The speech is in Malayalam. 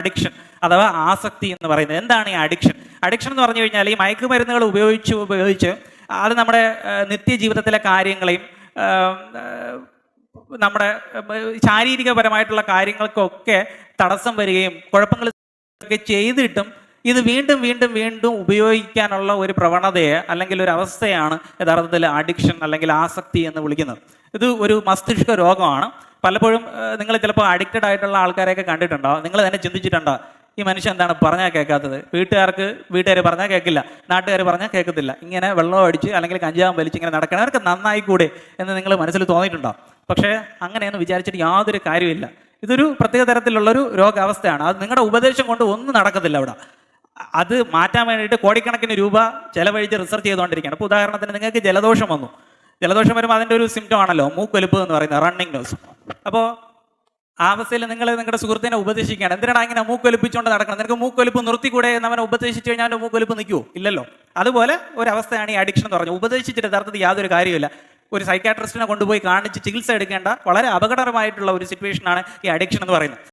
അഡിക്ഷൻ അഥവാ ആസക്തി എന്ന് പറയുന്നത്. എന്താണ് ഈ അഡിക്ഷൻ അഡിക്ഷൻ എന്ന് പറഞ്ഞു കഴിഞ്ഞാൽ ഈ മയക്കുമരുന്നുകൾ ഉപയോഗിച്ച് ഉപയോഗിച്ച് അത് നമ്മുടെ നിത്യജീവിതത്തിലെ കാര്യങ്ങളെയും നമ്മുടെ ശാരീരികപരമായിട്ടുള്ള കാര്യങ്ങൾക്കൊക്കെ തടസ്സം വരികയും കുഴപ്പങ്ങൾ ഒക്കെ ചെയ്തിട്ടും ഇത് വീണ്ടും വീണ്ടും വീണ്ടും ഉപയോഗിക്കാനുള്ള ഒരു പ്രവണതയെ അല്ലെങ്കിൽ ഒരു അവസ്ഥയാണ് യഥാർത്ഥത്തിൽ അഡിക്ഷൻ അല്ലെങ്കിൽ ആസക്തി എന്ന് വിളിക്കുന്നത്. ഇത് ഒരു മസ്തിഷ്ക രോഗമാണ്. പലപ്പോഴും നിങ്ങൾ ചിലപ്പോൾ അഡിക്റ്റഡ് ആയിട്ടുള്ള ആൾക്കാരെയൊക്കെ കണ്ടിട്ടുണ്ടോ? നിങ്ങൾ തന്നെ ചിന്തിച്ചിട്ടുണ്ടോ? ഈ മനുഷ്യൻ എന്താണ് പറഞ്ഞാൽ കേൾക്കാത്തത്? വീട്ടുകാർക്ക് വീട്ടുകാർ പറഞ്ഞാൽ കേൾക്കില്ല. നാട്ടുകാർ പറഞ്ഞാൽ കേൾക്കത്തില്ല. ഇങ്ങനെ വെള്ളം അടിച്ച് അല്ലെങ്കിൽ കഞ്ചാവും വലിച്ച് ഇങ്ങനെ നടക്കണം. അവർക്ക് നന്നായി കൂടെ എന്ന് നിങ്ങൾ മനസ്സിൽ തോന്നിയിട്ടുണ്ടോ? പക്ഷേ അങ്ങനെയെന്ന് വിചാരിച്ചിട്ട് യാതൊരു കാര്യമില്ല ഇതൊരു പ്രത്യേക തരത്തിലുള്ളൊരു രോഗാവസ്ഥയാണ്. അത് നിങ്ങളുടെ ഉപദേശം കൊണ്ട് ഒന്നും നടക്കത്തില്ല അവിടെ. അത് മാറ്റാൻ വേണ്ടിയിട്ട് കോടിക്കണക്കിന് രൂപ ചിലവഴിച്ച് റിസർച്ച് ചെയ്തുകൊണ്ടിരിക്കുകയാണ്. അപ്പോൾ ഉദാഹരണത്തിന് നിങ്ങൾക്ക് ജലദോഷം വന്നു. ജലദോഷം വരുമ്പോൾ അതിന്റെ ഒരു സിംറ്റം ആണല്ലോ. മൂക്കൊലിപ്പ് എന്ന് പറയുന്നത് റണ്ണിങ് നോസ് അപ്പോൾ ആ അവസ്ഥയിൽ നിങ്ങൾ നിങ്ങളുടെ സുഹൃത്തിനെ ഉപദേശിക്കുകയാണ്. എന്തിനാണ് ഇങ്ങനെ മൂക്കൊലിപ്പിച്ചുകൊണ്ട് നടക്കണം നിനക്ക് മൂക്കൊലിപ്പ് നിർത്തിക്കൂടെ എന്ന് അവനെ ഉപദേശിച്ചു കഴിഞ്ഞാൽ അവന്റെ മൂക്കൊലിപ്പ് നിൽക്കുമോ ഇല്ലല്ലോ. അതുപോലെ ഒരു അവസ്ഥയാണ് ഈ അഡിക്ഷൻ എന്ന് പറഞ്ഞു ഉപദേശിച്ചിട്ട് യഥാർത്ഥത്തിൽ യാതൊരു കാര്യമില്ല ഒരു സൈക്കാട്രിസ്റ്റിനെ കൊണ്ടുപോയി കാണിച്ച് ചികിത്സ എടുക്കേണ്ട വളരെ അപകടകരമായിട്ടുള്ള ഒരു സിറ്റുവേഷനാണ് ഈ അഡിക്ഷൻ എന്ന് പറയുന്നത്.